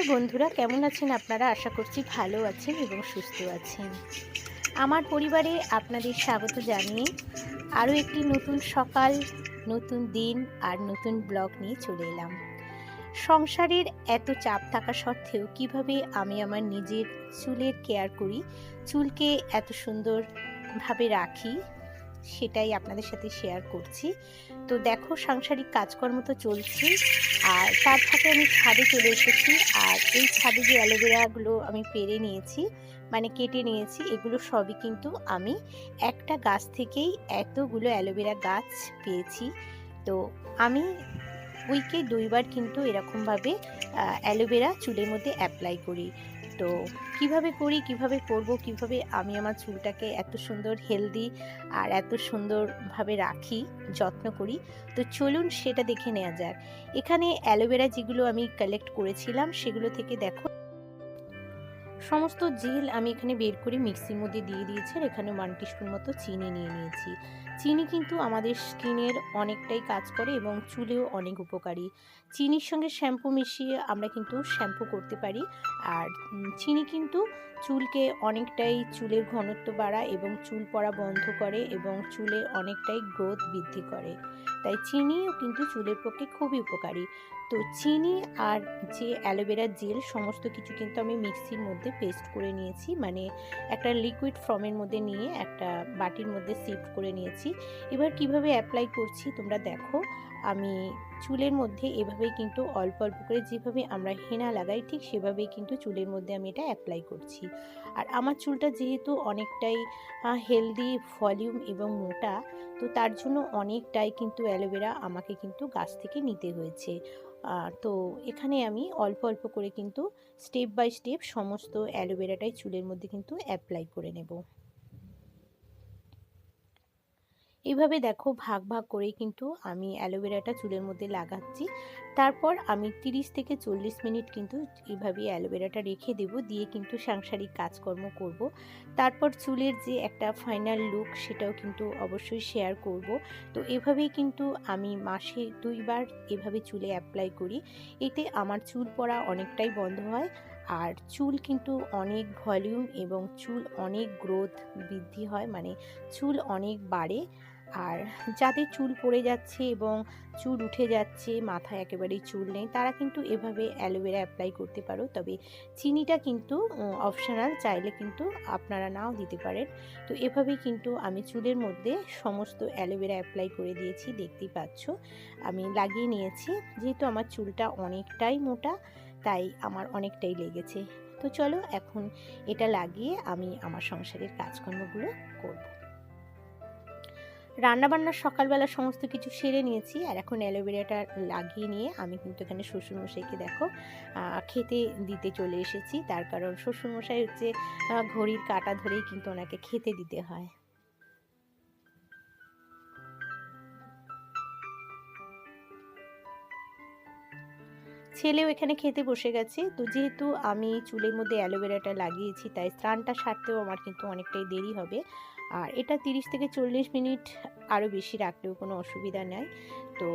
নমস্কার বন্ধুরা, কেমন আছেন আপনারা? আশা করছি ভালো আছেন এবং সুস্থ আছেন। আমার পরিবারে আপনাদের স্বাগত জানিয়ে আরও একটি নতুন সকাল, নতুন দিন আর নতুন ব্লগ নিয়ে চলে এলাম। সংসারের এত চাপ থাকা সত্ত্বেও কীভাবে আমি আমার নিজের চুলের কেয়ার করি, চুলকে এত সুন্দরভাবে রাখি সেটাই আপনাদের সাথে শেয়ার করছি। তো দেখো সাংসারিক কাজকর্ম তো চলছে, আর তার সাথে আমি ছাদে চলে এসেছি, আর এই ছাদে যে অ্যালোভেরাগুলো আমি পেরে নিয়েছি মানে কেটে নিয়েছি, এগুলো সবই কিন্তু আমি একটা গাছ থেকেই এতগুলো অ্যালোভেরা গাছ পেয়েছি। তো আমি উইকে দুইবার কিন্তু এরকমভাবে অ্যালোভেরা চুলের মধ্যে অ্যাপ্লাই করি। তো কীভাবে করি, কীভাবে করব, কীভাবে আমি আমার চুলটাকে এত সুন্দর হেলদি আর এত সুন্দরভাবে রাখি, যত্ন করি, তো চলুন সেটা দেখে নেওয়া যাক। এখানে অ্যালোভেরা যেগুলো আমি কালেক্ট করেছিলাম, সেগুলো থেকে দেখো। সমস্ত জেল আমি এখানে বের করে মিক্সির মধ্যে দিয়ে দিয়েছি আর এখানে ওয়ান টিস্পুন মতো চিনি নিয়ে নিয়েছি। চিনি কিন্তু আমাদের স্কিনের অনেকটাই কাজ করে এবং চুলেও অনেক উপকারী। চিনির সঙ্গে শ্যাম্পু মিশিয়ে আমরা কিন্তু শ্যাম্পু করতে পারি। আর চিনি কিন্তু চুলকে অনেকটাই চুলের ঘনত্ব বাড়ায় এবং চুল পড়া বন্ধ করে এবং চুলে অনেকটাই গ্রোথ বৃদ্ধি করে। তাই চিনিও কিন্তু চুলের পক্ষে খুবই উপকারী। তো চিনি আর যে অ্যালোভেরার জেল সমস্ত কিছু কিন্তু আমি মিক্সির মধ্যে পেস্ট করে নিয়েছি। মানে একটা লিকুইড ফর্মের মধ্যে নিয়ে একটা বাটির মধ্যে শিফট করে নিয়েছি। এবার কীভাবে অ্যাপ্লাই করছি তোমরা দেখো। আমি চুলের মধ্যে এভাবেই কিন্তু অল্প অল্প করে যেভাবে আমরা হেনা লাগাই, ঠিক সেভাবেই কিন্তু চুলের মধ্যে আমি এটা অ্যাপ্লাই করছি। আর আমার চুলটা যেহেতু অনেকটাই হেলদি ভলিউম এবং মোটা, তো তার জন্য অনেকটাই কিন্তু অ্যালোভেরা আমাকে কিন্তু গাছ থেকে নিতে হয়েছে। তো এখানে আমি অল্প অল্প করে কিন্তু স্টেপ বাই স্টেপ সমস্ত অ্যালোভেরাটাই চুলের মধ্যে কিন্তু অ্যাপ্লাই করে নেব। এইভাবে দেখো ভাগ ভাগ করে কিন্তু আমি অ্যালোভেরাটা চুলের মধ্যে লাগাচ্ছি। তারপর আমি 30 থেকে চল্লিশ মিনিট কিন্তু এইভাবে অ্যালোভেরাটা রেখে দেব, দিয়ে কিন্তু সাংসারিক কাজকর্ম করব। তারপর চুলের যে একটা ফাইনাল লুক সেটাও কিন্তু অবশ্যই শেয়ার করব। তো এভাবেই কিন্তু আমি মাসে দুইবার এভাবে চুলে অ্যাপ্লাই করি। এতে আমার চুল পড়া অনেকটাই বন্ধ হয়। আর চুল কিন্তু অনেক ভলিউম এবং চুল অনেক গ্রোথ বৃদ্ধি হয় মানে চুল অনেক বাড়ে। আর যাদের চুল পড়ে যাচ্ছে এবং চুল উঠে যাচ্ছে, মাথায় একেবারেই চুল নেই, তারা কিন্তু এভাবে অ্যালোভেরা অ্যাপ্লাই করতে পারো। তবে চিনিটা কিন্তু অপশনাল, চাইলে কিন্তু আপনারা নাও দিতে পারেন। তো এভাবেই কিন্তু আমি চুলের মধ্যে সমস্ত অ্যালোভেরা অ্যাপ্লাই করে দিয়েছি, দেখতেই পাচ্ছ। আমি লাগিয়ে নিয়েছি, যেহেতু আমার চুলটা অনেকটাই মোটা তাই আমার অনেকটাই লেগেছে। তো চলো এখন এটা লাগিয়ে আমি আমার সংসারের কাজকর্মগুলো করব। রান্নাবান্নার সকালবেলা সমস্ত কিছু সেরে নিয়েছি আর এখন অ্যালোভেরাটা লাগিয়ে নিয়ে আমি কিন্তু এখানে শ্বশুরমশাইকে দেখো খেতে দিতে চলে এসেছি। তার কারণ শ্বশুরমশাই হচ্ছে ঘড়ির কাটা ধরেই কিন্তু ওনাকে খেতে দিতে হয়। ছেলেও এখানে খেতে বসে গেছে। তো যেহেতু আমি চুলের মধ্যে অ্যালোভেরাটা লাগিয়েছি, তাই স্নানটা সারতেও আমার কিন্তু অনেকটাই দেরি হবে। আর এটা তিরিশ থেকে চল্লিশ মিনিট আরও বেশি রাখলেও কোনো অসুবিধা নেই। তো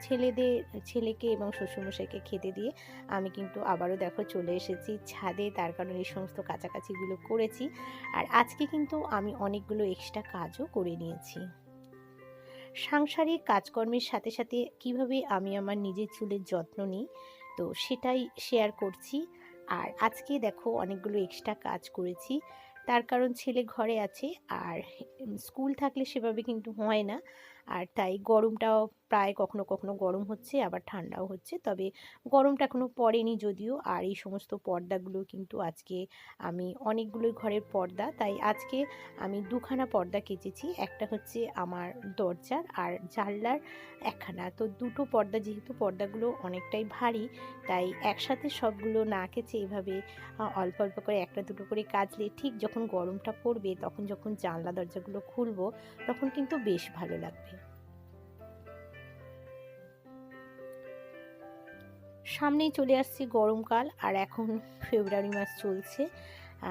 ছেলেদের, ছেলেকে এবং শ্বশুরমশাইকে খেতে দিয়ে আমি কিন্তু আবারও দেখো চলে এসেছি ছাদে। তার কারণে এই সমস্ত কাছাকাছিগুলো করেছি। আর আজকে কিন্তু আমি অনেকগুলো এক্সট্রা কাজও করে নিয়েছি। সাংসারিক কাজকর্মের সাথে সাথে কীভাবে আমি আমার নিজের চুলের যত্ন নিই তো সেটাই শেয়ার করছি। আর আজকে দেখো অনেকগুলো এক্সট্রা কাজ করেছি। তার কারণ ছেলে ঘরে আছে আর স্কুল থাকলে সেভাবে কিন্তু হয় না। আর তাই গরমটাও প্রায় কখনো কখনো গরম হচ্ছে, আবার ঠান্ডাও হচ্ছে। তবে গরমটা এখনও পড়েনি যদিও, আর এই সমস্ত পর্দাগুলো কিন্তু আজকে আমি অনেকগুলোই ঘরের পর্দা। তাই আজকে আমি দুখানা পর্দা কেচেছি, একটা হচ্ছে আমার দরজার আর জানলার একখানা। তো দুটো পর্দা যেহেতু পর্দাগুলো অনেকটাই ভারী, তাই একসাথে সবগুলো না কেচে এভাবে অল্প অল্প করে একটা দুটো করে কাচলে ঠিক যখন গরমটা পড়বে, তখন যখন জানলা দরজাগুলো খুলবো, তখন কিন্তু বেশ ভালো লাগবে। সামনেই চলে আসছে গরমকাল আর এখন ফেব্রুয়ারি মাস চলছে।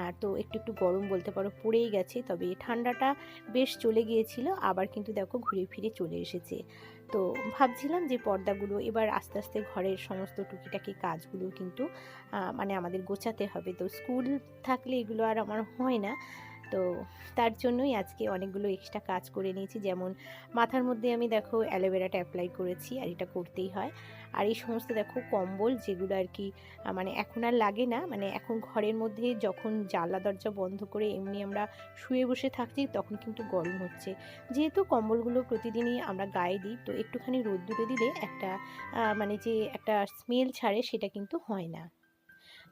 আর তো একটু একটু গরম বলতে পারো পড়েই গেছে, তবে ঠান্ডাটা বেশ চলে গিয়েছিল, আবার কিন্তু দেখো ঘুরে ফিরে চলে এসেছে। তো ভাবছিলাম যে পর্দাগুলো এবার আস্তে আস্তে ঘরের সমস্ত টুকিটাকি কাজগুলো কিন্তু মানে আমাদের গোছাতে হবে। তো স্কুল থাকলে এগুলো আর আমার হয় না। তো তার জন্যই আজকে অনেকগুলো এক্সট্রা কাজ করে নিয়েছি। যেমন মাথার মধ্যে আমি দেখো অ্যালোভেরাটা অ্যাপ্লাই করেছি আর এটা করতেই হয়। আর এই সমস্ত দেখো কম্বল যেগুলো আর কি মানে এখন আর লাগে না মানে এখন ঘরের মধ্যে যখন জানলা, দরজা বন্ধ করে এমনি আমরা শুয়ে বসে থাকছি তখন কিন্তু গরম হচ্ছে। যেহেতু কম্বলগুলো প্রতিদিনই আমরা গায়ে দিই, তো একটুখানি রোদ্দুরে দিলে একটা মানে যে একটা স্মেল ছাড়ে সেটা কিন্তু হয় না।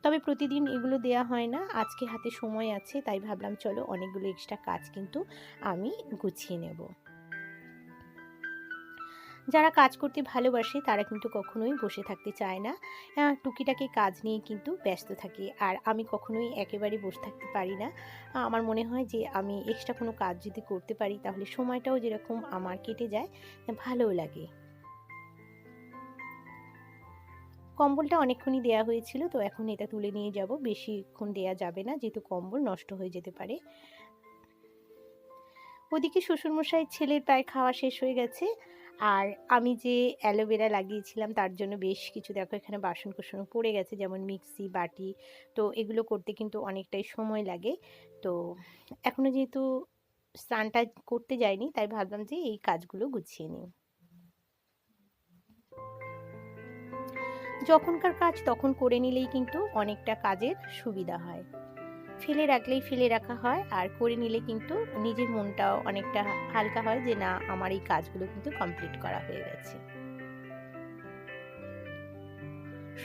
তবে প্রতিদিন এগুলো দেয়া হয় না। আজকে হাতে সময় আছে, তাই ভাবলাম চলো অনেকগুলো এক্সট্রা কাজ কিন্তু আমি গুছিয়ে নেব। যারা কাজ করতে ভালোবাসে তারা কিন্তু কখনোই বসে থাকতে চায় না। টুকিটাকি কাজ নিয়ে কিন্তু ব্যস্ত থাকে। আর আমি কখনোই একেবারে বসে থাকতে পারি না। আমার মনে হয় যে আমি এক্সট্রা কোনো কাজ যদি করতে পারি তাহলে সময়টাও যেরকম আমার কেটে যায়, ভালোও লাগে। কম্বলটা অনেকক্ষণই দেয়া হয়েছিল, তো এখন এটা তুলে নিয়ে যাব। বেশিক্ষণ দেয়া যাবে না, যেহেতু কম্বল নষ্ট হয়ে যেতে পারে। ওদিকে শ্বশুরমশাই, ছেলের প্রায় খাওয়া শেষ হয়ে গেছে। আর আমি যে অ্যালোভেরা লাগিয়েছিলাম, তার জন্য বেশ কিছু, দেখো এখানে বাসন কোসনও পড়ে গেছে, যেমন মিক্সি, বাটি, তো এগুলো করতে কিন্তু অনেকটাই সময় লাগে। তো এখনও যেহেতু স্নানটা করতে যাইনি, তাই ভাবলাম যে এই কাজগুলো গুছিয়ে নিই। যখনকার কাজ তখন করে নিলেই কিন্তু অনেকটা কাজের সুবিধা হয়। ফেলে রাখলেই ফেলে রাখা হয়, আর করে নিলে কিন্তু নিজের মনটাও অনেকটা হালকা হয় যে, না, আমার এই কাজগুলো কিন্তু কমপ্লিট করা হয়ে গেছে।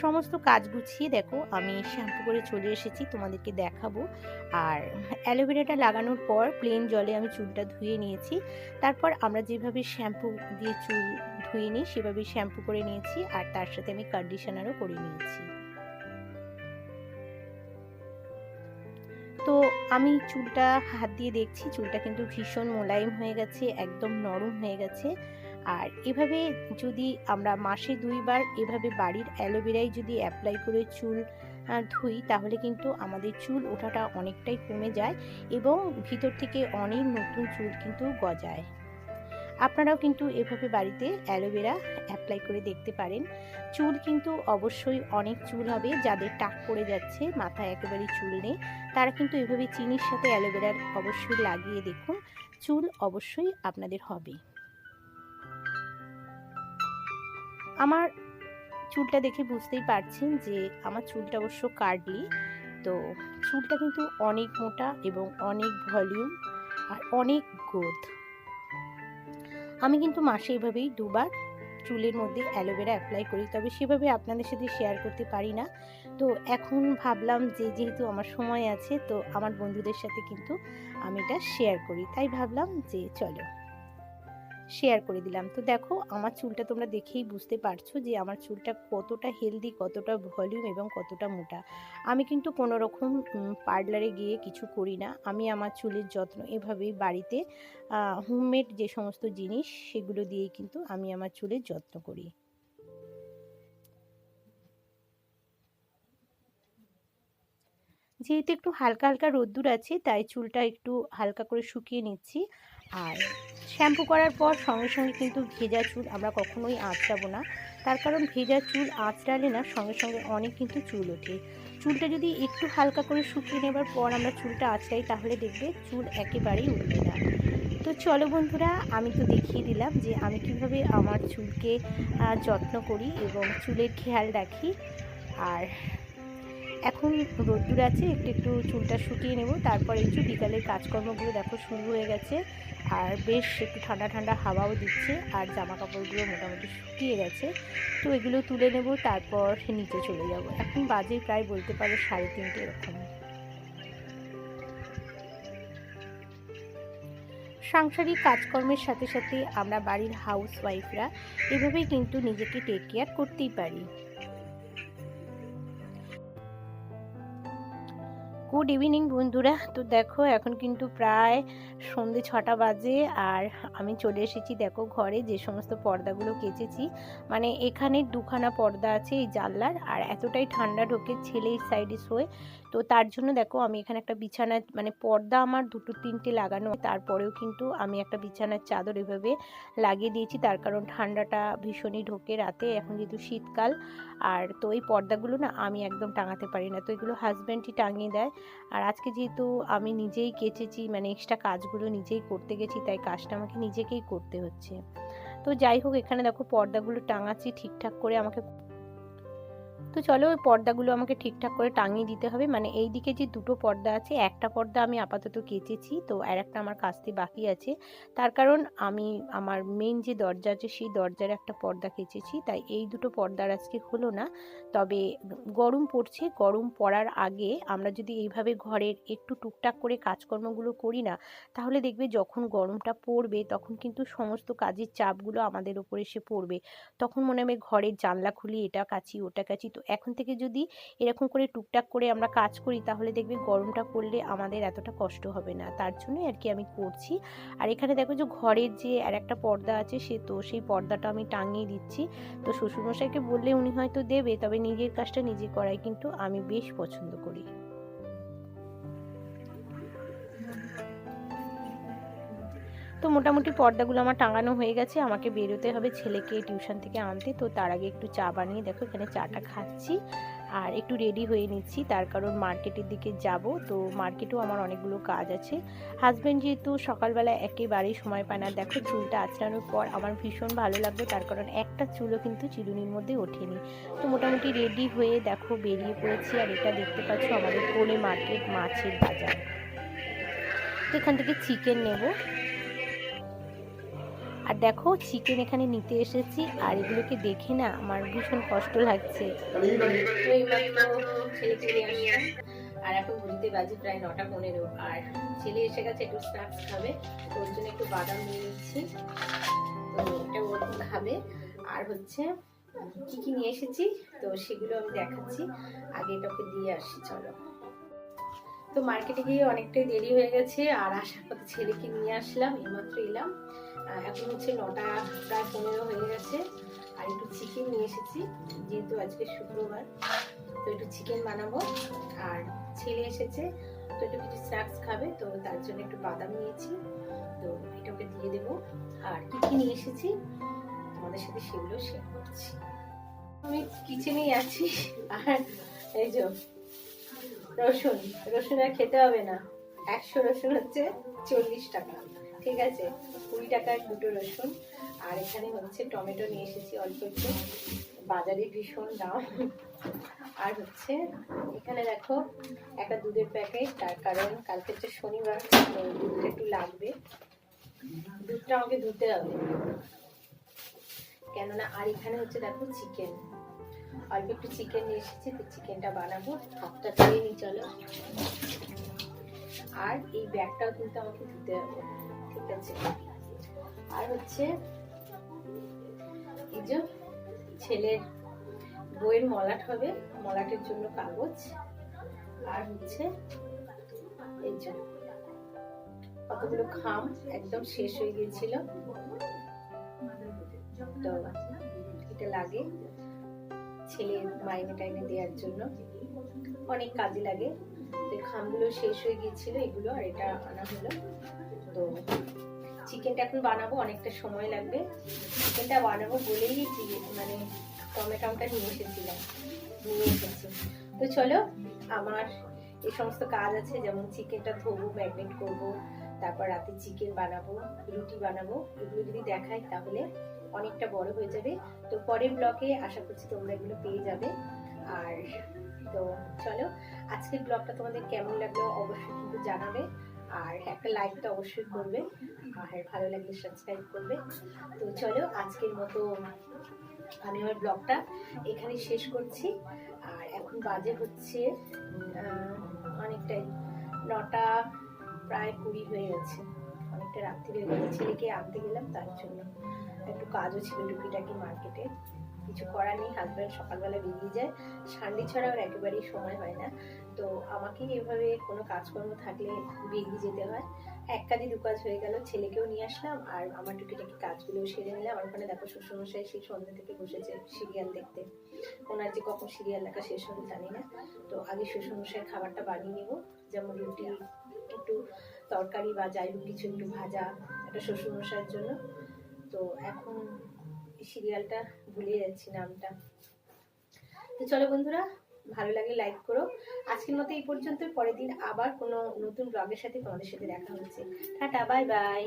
সমস্ত কাজ গুছিয়ে দেখো, আমি শ্যাম্পু করে চলে এসেছি, তোমাদেরকে দেখাবো। আর অ্যালোভেরাটা লাগানোর পর প্লেন জলে আমি চুলটা ধুয়ে নিয়েছি। তারপর আমরা যেভাবে শ্যাম্পু দিয়ে চুল ধুয়ে নিই সেভাবে শ্যাম্পু করে নিয়েছি আর তার সাথে আমি কন্ডিশনারও করে নিয়েছি। তো আমি চুলটা হাত দিয়ে দেখছি, চুলটা কিন্তু ভীষণ মোলায়েম হয়ে গেছে, একদম নরম হয়ে গেছে। আর এভাবে যদি আমরা মাসে দুইবার এভাবে বাড়ির অ্যালোভেরাই যদি অ্যাপ্লাই করে চুল ধুই, তাহলে কিন্তু আমাদের চুল ওঠাটা অনেকটাই কমে যায় এবং ভিতর থেকে অনেক নতুন চুল কিন্তু গজায়। আপনারাও কিন্তু এভাবে বাড়িতে অ্যালোভেরা অ্যাপ্লাই করে দেখতে পারেন। চুল কিন্তু অবশ্যই অনেক চুল হবে, যাদের টাক পড়ে যাচ্ছে, মাথায় একেবারে চুল নেই, তারা কিন্তু এভাবে চিনির সাথে অ্যালোভেরার অবশ্যই লাগিয়ে দেখুন। চুল অবশ্যই আপনাদের হবে। আমার চুলটা দেখে বুঝতেই পারছেন যে আমার চুলটা অবশ্য কার্ডলি, তো চুলটা কিন্তু অনেক মোটা এবং অনেক ভলিউম আর অনেক গ্রোথ আমি কিন্তু মাসে এভাবেই দুবার চুলের মধ্যে অ্যালোভেরা অ্যাপ্লাই করি, তবে সেভাবে আপনাদের সাথে শেয়ার করতে পারি না। তো এখন ভাবলাম যে যেহেতু আমার সময় আছে, তো আমার বন্ধুদের সাথে কিন্তু আমি এটা শেয়ার করি। তাই ভাবলাম যে চলো। শেয়ার করে দিলাম। তো দেখো, আমার চুলটা তোমরা দেখেই বুঝতে পারছ যে আমার চুলটা কতটা হেলদি কতটা ভলিউম এবং কতটা মোটা। আমি কিন্তু কোনো রকম পার্লারে গিয়ে কিছু করি না। আমি আমার চুলের যত্ন এভাবেই বাড়িতে হোমমেড যে সমস্ত জিনিস, সেগুলো দিয়েই কিন্তু আমি আমার চুলের যত্ন করি। যেহেতু একটু হালকা হালকা রোদ্দুর আছে, তাই চুলটা একটু হালকা করে শুকিয়ে নিচ্ছি। আর শ্যাম্পু করার পর সঙ্গে সঙ্গে কিন্তু ভেজা চুল আমরা কখনোই আঁচড়াবো না। তার কারণ ভেজা চুল আঁচড়ালে না সঙ্গে সঙ্গে অনেক কিন্তু চুল ওঠে। চুলটা যদি একটু হালকা করে শুকিয়ে নেবার পর আমরা চুলটা আঁচড়াই, তাহলে দেখবে চুল একেবারেই উঠবে না। তো চলো বন্ধুরা, আমি তো দেখিয়ে দিলাম যে আমি কীভাবে আমার চুলকে যত্ন করি এবং চুলের খেয়াল রাখি। আর এখন রোদ্দুর আছে, একটু একটু চুলটা শুকিয়ে নেব। তারপর একটু বিকালের কাজকর্মগুলো দেখো শুরু হয়ে গেছে। আর বেশ একটু ঠান্ডা ঠান্ডা হাওয়াও দিচ্ছে, আর জামা কাপড়গুলো মোটামুটি শুকিয়ে গেছে। তো এগুলো তুলে নেব, তারপর নিচে চলে যাব। এখন বাজে প্রায় বলতে পারো সাড়ে তিনটে এরকম। সাংসারিক কাজকর্মের সাথে সাথে আমরা বাড়ির হাউস ওয়াইফরা এভাবেই কিন্তু নিজেকে টেক কেয়ার করতেই পারি। গুড ইভিনিং বন্ধুরা। তো দেখো এখন কিন্তু প্রায় সন্ধে ছটা বাজে আর আমি চলে এসেছি দেখো ঘরে যে সমস্ত পর্দাগুলো কেচেছি। মানে এখানে দুখানা পর্দা আছে এই জানলার আর এতটাই ঠান্ডা ঢোকে ছেলে এই সাইডে শোয়। তো তার জন্য দেখো আমি এখানে একটা বিছানা মানে পর্দা আমার দুটো তিনটে লাগানো। তারপরেও কিন্তু আমি একটা বিছানার চাদর এভাবে লাগিয়ে দিয়েছি। তার কারণ ঠান্ডাটা ভীষণই ঢোকে রাতে, এখন যেহেতু শীতকাল। আর তো এই পর্দাগুলো না আমি একদম টাঙাতে পারি না। তো এগুলো হাজব্যান্ডই টাঙিয়ে দেয়। আর আজকে যেহেতু আমি নিজেই কেচেছি মানে এক্সট্রা কাজগুলো নিজেই করতে গেছি, তাই কাজটা আমাকে নিজেকেই করতে হচ্ছে। তো যাই হোক, এখানে দেখো পর্দাগুলো টাঙাচ্ছি ঠিকঠাক করে, আমাকে তো চলো ওই পর্দাগুলো আমাকে ঠিকঠাক করে টাঙিয়ে দিতে হবে। মানে এই দিকে যে দুটো পর্দা আছে, একটা পর্দা আমি আপাতত কেচেছি, তো আর একটা আমার কাচতে বাকি আছে। তার কারণ আমি আমার মেন যে দরজা আছে, সেই দরজার একটা পর্দা কেচেছি, তাই এই দুটো পর্দার আজকে হলো না। তবে গরম পড়ছে, গরম পড়ার আগে আমরা যদি এইভাবে ঘরের একটু টুকটাক করে কাজকর্মগুলো করি না, তাহলে দেখবে যখন গরমটা পড়বে, তখন কিন্তু সমস্ত কাজের চাপগুলো আমাদের ওপর এসে পড়বে। তখন মনে হবে ঘরের জানলা খুলি, এটা কাচি, ওটা কাচি, তো এখন থেকে যদি এরকম করে টুকটাক করে আমরা কাজ করি, তাহলে দেখবে গরমটা পড়লে আমাদের এতটা কষ্ট হবে না। তার জন্যই আর কি আমি করছি। আর এখানে দেখো যে ঘরের যে আর একটা পর্দা আছে সে তো, সেই পর্দাটা আমি টাঙিয়ে দিচ্ছি। তো শ্বশুরমশাইকে বললে উনি হয়তো দেবে, তবে নিজের কাজটা নিজে করাই কিন্তু আমি বেশ পছন্দ করি। তো মোটামুটি পর্দাগুলো আমার টাঙানো হয়ে গেছে। আমাকে বেরোতে হবে ছেলেকে টিউশন থেকে আনতে। তো তার আগে একটু চা বানিয়ে দেখো, এখানে চাটা খাচ্ছি। আর একটু রেডি হয়ে নিচ্ছি। তার কারণ মার্কেটের দিকে যাব। তো মার্কেটেও আমার অনেকগুলো কাজ আছে। হাজব্যান্ড যেহেতু সকালবেলা একেবারেই সময় পায় না, দেখো চুলটা আঁচড়ানোর পর আমার ভীষণ ভালো লাগবে। তার কারণ একটা চুলও কিন্তু চিরুনির মধ্যে ওঠেনি। তো মোটামুটি রেডি হয়ে দেখো বেরিয়ে পড়েছি। আর এটা দেখতে পাচ্ছ আমাদের কোলে মার্কেট মাছের বাজার। তো এখান থেকে চিকেন নেব। আর দেখো চিকেন এখানে নিতে এসেছি, আর এগুলোকে দেখে না আমার ভীষণ কষ্ট লাগছে। আর এখন ঘুরতে বাজে প্রায় নটা পনেরো, আর ছেলে এসে গেছে একটু স্ন্যাক্স খাবে, তো ওর জন্য একটু বাদাম নিয়ে নিচ্ছি। তো খাবে। আর হচ্ছে, কি কি নিয়ে এসেছি, তো সেগুলো আমি দেখাচ্ছি। আগে এটাকে দিয়ে আসি, চলো। তো মার্কেটে গিয়ে অনেকটাই দেরি হয়ে গেছে, আর আসার পথে ছেলেকে নিয়ে আসলাম এইমাত্র এলাম। এখন হচ্ছে নটা, প্রায় পনেরো হয়ে গেছে। আর একটু চিকেন নিয়ে এসেছি, যেহেতু আজকে শুক্রবার, তো একটু চিকেন বানাবো। আর ছেলে এসেছে, তো একটু কিছু স্ন্যাক্স খাবে, তো তার জন্য একটু বাদাম নিয়েছি। তো এটাকে দিয়ে দেবো। আর কি কি নিয়ে এসেছি, তোমাদের সাথে সেগুলো শেয়ার করছি। আমি কিচেনেই আছি, আর এই যে রসুন রসুন আর খেতে হবে না। একশো রসুন হচ্ছে চল্লিশ টাকা। ঠিক আছে? কুড়ি টাকার দুটো রসুন। আর এখানে হচ্ছে টমেটো নিয়ে এসেছি অল্প একটু। বাজারে ভীষণ দাম। আর হচ্ছে এখানে দেখো, একটা দুধের প্যাকেট। তার কারণ কালকে হচ্ছে শনিবার দুধটা একটু লাগবে। দুধটা আমাকে ধুতে হবে। কেননা আর এখানে হচ্ছে দেখো চিকেন। অল্প একটু চিকেন নিয়ে এসেছি, তো চিকেনটা বানাবো। হাতটা ধুয়ে নিই, চলো। আর এই ব্যাগটাও কিন্তু আমাকে ধুতে হবে। আর হচ্ছে এই যে ছেলের বইয়ের মলাট হবে, মলাটের জন্য কাগজ। আর হচ্ছে এই যে কতগুলো খাম, একদম শেষ হয়ে গিয়েছিল। তো এটা লাগে ছেলের মাইনে টাইনে দেওয়ার জন্য। অনেক কাজে লাগে। তো খামগুলো শেষ হয়ে গিয়েছিল, এগুলো আর এটা আনা হলো। তো চিকেনটা এখন বানাবো, অনেকটা সময় লাগবে। চিকেনটা বানাবো বলেই মানে টমেটোটা নিয়ে এসেছিলাম, নিয়ে এসেছি। তো চলো, আমার এই সমস্ত কাজ আছে, যেমন চিকেনটা ধোবো ম্যাগনেট করব, তারপর রাতে চিকেন বানাবো, রুটি বানাবো, এগুলো যদি দেখাই তাহলে অনেকটা বড় হয়ে যাবে। তো পরের ব্লগে আশা করছি তোমরা এগুলো পেয়ে যাবে। আর তো চলো, আজকের ব্লগটা তোমাদের কেমন লাগল অবশ্যই কিন্তু জানাবে। আর একটা লাইক তো অবশ্যই করবে, আর ভালো লাগলে সাবস্ক্রাইব করবে। তো চলো আজকের মতো আমি আমার ব্লগটা এখানে শেষ করছি। আর এখন বাজে হচ্ছে অনেকটাই নটা, প্রায় কুড়ি হয়ে গেছে। অনেকটা রাত্রি হয়ে গেছে, ছেলেকে আনতে গেলাম, তার জন্য একটু কাজও ছিল টুকিটাকি মার্কেটে কিছু করার নেই হাজব্যান্ড সকালবেলা বেরিয়ে যায়। সানডে ছাড়া আর একেবারেই সময় হয় না। তো আমাকেই এভাবে কোনো কাজকর্ম থাকলে বেরিয়ে যেতে হয়। এক কাজে দু কাজ হয়ে গেল, ছেলেকেও নিয়ে আসলাম আর আমার টুকিটাকি কাজগুলো সেরে নিলাম। আর ওখানে দেখো শ্বশুরমশাই সেই সন্ধ্যা থেকে বসেছে সিরিয়াল দেখতে। ওনার যে কখন সিরিয়াল দেখা শেষ হবে জানি না। তো আগে শ্বশুরমশাইয়ের খাবারটা বানিয়ে নেব। যেমন রুটি, একটু তরকারি বা যাই হোক কিছু একটু ভাজা একটা শ্বশুরমশাইয়ের জন্য। তো এখন সিরিয়ালটা ভুলে যাচ্ছি নামটা। তো চলো বন্ধুরা, ভালো লাগে লাইক করো। আজকের মতো এই পর্যন্ত পরের দিন আবার কোনো নতুন ব্লগের সাথে তোমাদের সাথে দেখা হচ্ছে। Tata bye bye